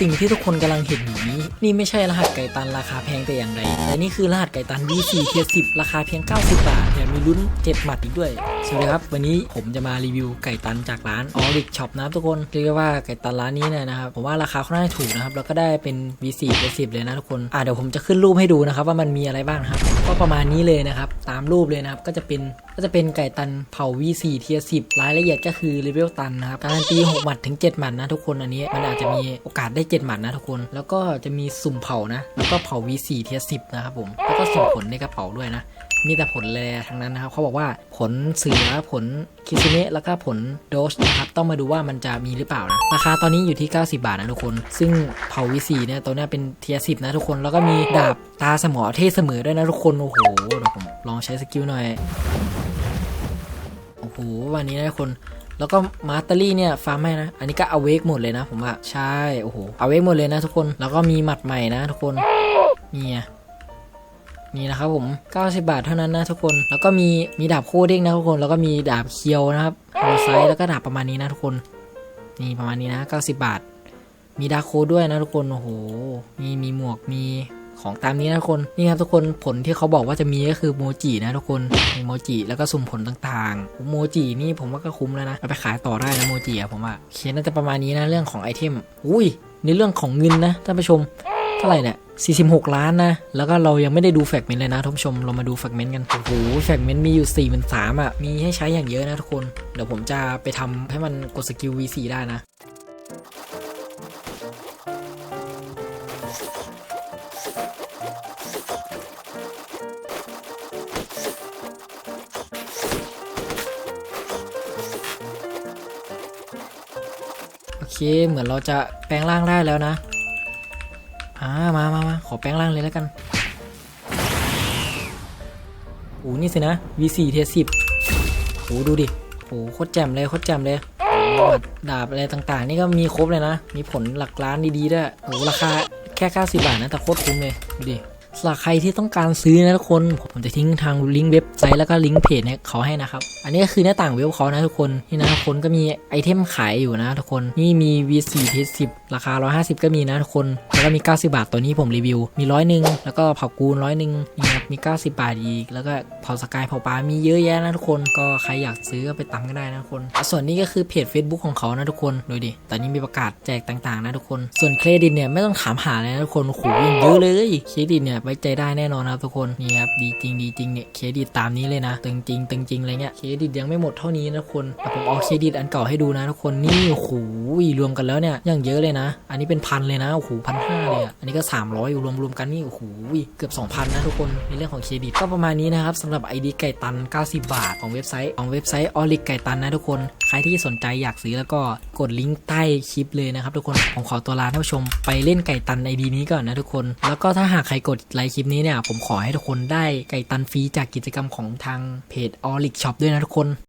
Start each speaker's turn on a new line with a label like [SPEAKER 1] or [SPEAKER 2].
[SPEAKER 1] สิ่งที่ทุกคนกำลังเห็นอยู่นี้ นี่ไม่ใช่รหัสไก่ตันราคาแพงแต่อย่างใดแต่นี่คือรหัสไก่ตัน V4 เทีย10ราคาเพียง 90 บาทแถมมีลุ้นเจ็บหมัดอีกด้วย สวัสดีครับ วันนี้ผมจะมารีวิวไก่ตันจากร้าน o r i c Shop นะครับทุกคนเรียกได้ว่าไก่ตันร้านนี้เนี่ยนะครับผมว่าราคาค่อนข้างถูกนะครับแล้วก็ได้เป็น V4 เทีย10เลยนะทุกคนอ่าเดี๋ยวผมจะขึ้นรูปให้ดูนะครับว่ามันมีอะไรบ้างครับก็ประมาณนี้เลยนะครับตามรูปเลยนะครับก็จะเป็น ก็จะเป็นไก่ตันเผา V4 เทีย10รายละเอียดก็คือเลเวลตันนะครับการันตี6หมัดถึง 7 หมัดนะทุกคนอันนี้มันอาจจะมีโอกาสได้ 7 หมัดนะทุกคน แล้วก็จะมีสุ่มเผานะ แล้วก็เผา V4 เทีย10นะครับผม แล้วก็สุ่มผลในกระเป๋าด้วยนะ มีแต่ผลแรทั้งนั้นนะครับเขาบอกว่าผลเสือผลคิซเนะแล้วก็ผลโดชนะครับต้องมาดูว่ามันจะมีหรือเปล่านะราคาตอนนี้อยู่ที่ 90 บาทนะทุกคน ซึ่งเผา V4 เนี่ยตัวเนี้ยเป็นเทีย10นะทุกคนแล้วก็มีดาบตาสมอเทเสมอด้วยนะทุกคนโอ้โหเดี๋ยวผม ลองใช้สกิลหน่อย โอ้โห วันนี้นะทุกคน แล้วก็มาสเตอรี่เนี่ยฟาร์มให้นะ อันนี้ก็เอาเวกหมดเลยนะผมว่า ใช่ โอ้โห เอาเวกหมดเลยนะทุกคน แล้วก็มีหมัดใหม่นะทุกคนนี่ไงนี่นะครับผม 90 บาทเท่านั้นนะทุกคน แล้วก็มีมีดาบโคเด้งนะทุกคน แล้วก็มีดาบเคียวนะครับโฮไซด์แล้วก็ดาบประมาณนี้นะทุกคน นี่ประมาณนี้นะ 90 บาท มีดาร์คโคด้วยนะทุกคน โอ้โห มีมีหมวก มี ของตามนี้นะทุกคนนี่ครับทุกคนผลที่เขาบอกว่าจะมีก็คือโมจินะทุกคนมีโมจิแล้วก็สุ่มผลต่างๆ โมจินี่ผมว่าก็คุ้มแล้วนะเอาไปขายต่อได้นะโมจิอะผมว่าโอเคน่าจะประมาณนี้นะเรื่องของไอเทมอุ้ยในเรื่องของเงินนะท่านผู้ชมเท่าไหร่เนี่ย46 ล้านนะ แล้วก็เรายังไม่ได้ดูแฟกเมนต์เลยนะท่านผู้ชม เรามาดูแฟกเมนต์กัน โอ้โห แฟกเมนต์มีอยู่4 3 0 0 0อะ มีให้ใช้อย่างเยอะนะทุกคน เดี๋ยวผมจะไปทำให้มันกดสกิล V4 ได้นะ เคเหมือนเราจะแปลงร่างได้แล้วนะอ่ามามามาขอแปลงร่างเลยแล้วกันโอ้นี่สินะ V4 เทียสิบโอ้ดูดิโอ้โคตรแจ่มเลยโคตรแจ่มเลยดาบอะไรต่างๆ นี่ก็มีครบเลยนะ มีผลหลักล้านดีๆด้วยโอ้ราคาแค่ 90 บาทนะแต่โคตรคุ้มเลยดูดิำหรับใครที่ต้องการซื้อนะทุกคน ผมจะทิ้งทางลิงก์เว็บไซต์แล้วก็ลิงก์เพจเนี่ยเขาให้นะครับ อันนี้ก็คือหน้าต่างเว็บเขานะทุกคน นี่นะทุกคนก็มีไอเทมขายอยู่นะทุกคน นี่มี V4 t 10ราคา 150 ก็มีนะทุกคน แล้วก็มี 90 บาทตัวนี้ผมรีวิว มีร้อยหนึ่งแล้วก็เผากูนร้อยหนึ่งนี่นะมี 90 บาทอีก แล้วก็เผาสกายเผาปลา มีเยอะแยะนะทุกคน ก็ใครอยากซื้อก็ไปตามกันได้นะทุกคน ส่วนนี้ก็คือเพจ Facebook ของเขานะทุกคน ดูดิ ตอนนี้มีประกาศแจกต่างๆ นะทุกคน ส่วนเครดิตเนี่ยไม่ต้องถามหาเลยนะทุกคนโอ้โหเยอะเลย เครดิตเนี่ยไว้ใจได้แน่นอนนะครับทุกคน นี่ครับ ดีจริงดีจริงเนี่ย เครดิตตามนี้เลยนะ ตึงจริงตึงจริงอะไรเงี้ย เครดิตยังไม่หมดเท่านี้นะทุกคนแต่ผมเอาเครดิตอันเก่าให้ดูนะทุกคน นี่โอ้โหรวมกันแล้วเนี่ยยังเยอะเลยนะ อันนี้เป็นพันเลยนะ โอ้โหพันห้าเลยอะอันนี้ก็300อยู่รวมรวมกันนี่ โอ้โห เกือบ 2,000 นะทุกคนเรื่องของเครดิตก็ประมาณนี้นะครับสำหรับ ID ไก่ตัน 90 บาท ของเว็บไซต์ของเว็บไซต์ออลิกไก่ตันนะทุกคน ใครที่สนใจอยากซื้อแล้วก็กดลิงก์ใต้คลิปเลยนะครับทุกคนผมขอตัวลาท่านผู้ชมไปเล่นไก่ตัน ID นี้ก่อนนะทุกคน แล้วก็ถ้าหากใครกดไลค์คลิปนี้เนี่ยผมขอให้ทุกคนได้ไก่ตันฟรีจากกิจกรรมของทางเพจออลิกช็อปด้วยนะทุกคน